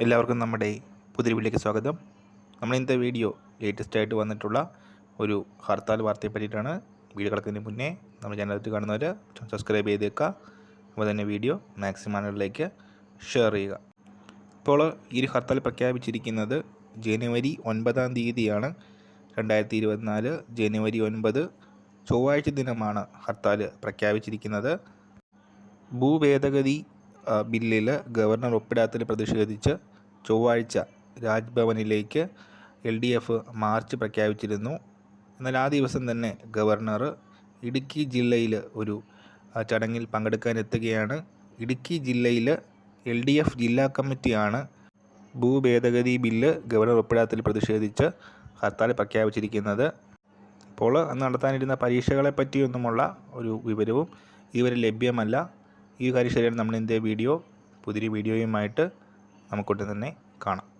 എല്ലാവർക്കും നമ്മുടെ പുതിയ വീട്ടിലേക്ക് സ്വാഗതം. നമ്മൾ ഇന്നത്തെ വീഡിയോ ലേറ്റസ്റ്റ് ആയിട്ട് വന്നിട്ടുള്ള ഒരു ഹർത്താൽ വാർത്തയെ പറ്റിയിട്ടാണ് വീഡിയോ കിടക്കുന്നതിന് മുന്നേ നമ്മൾ ചാനലിൽ കാണുന്നവർ സബ്സ്ക്രൈബ് ചെയ്തേക്കുക. അപ്പോൾ തന്നെ വീഡിയോ മാക്സിമം ആളുകളിലേക്ക് ഷെയർ ചെയ്യുക. ഇപ്പോൾ ഈ ഒരു ഹർത്താൽ പ്രഖ്യാപിച്ചിരിക്കുന്നത് ജനുവരി ഒൻപതാം തീയതിയാണ്. രണ്ടായിരത്തി ഇരുപത്തിനാല് ജനുവരി ഒൻപത് ചൊവ്വാഴ്ച ദിനമാണ് ഹർത്താൽ പ്രഖ്യാപിച്ചിരിക്കുന്നത്. ഭൂഭേദഗതി ബില്ലിൽ ഗവർണർ ഒപ്പിടാത്തതിൽ പ്രതിഷേധിച്ച് ചൊവ്വാഴ്ച രാജ്ഭവനിലേക്ക് എൽ ഡി എഫ് മാർച്ച് പ്രഖ്യാപിച്ചിരുന്നു. എന്നാൽ ആ ദിവസം തന്നെ ഗവർണർ ഇടുക്കി ജില്ലയിൽ ഒരു ചടങ്ങിൽ പങ്കെടുക്കാൻ എത്തുകയാണ്. ഇടുക്കി ജില്ലയിൽ എൽ ഡി എഫ് ജില്ലാ കമ്മിറ്റിയാണ് ഭൂഭേദഗതി ബില്ല് ഗവർണർ ഒപ്പിടാത്തിൽ പ്രതിഷേധിച്ച് ഹർത്താൽ പ്രഖ്യാപിച്ചിരിക്കുന്നത്. അപ്പോൾ നടത്താനിരുന്ന പരീക്ഷകളെ പറ്റിയൊന്നുമുള്ള ഒരു വിവരവും ഇതുവരെ ലഭ്യമല്ല. ഈ കാര്യം ശരിയാണ് നമ്മൾ ഇന്ത്യ വീഡിയോ പുതിയ വീഡിയോയുമായിട്ട് നമുക്കൊട്ട് തന്നെ കാണാം.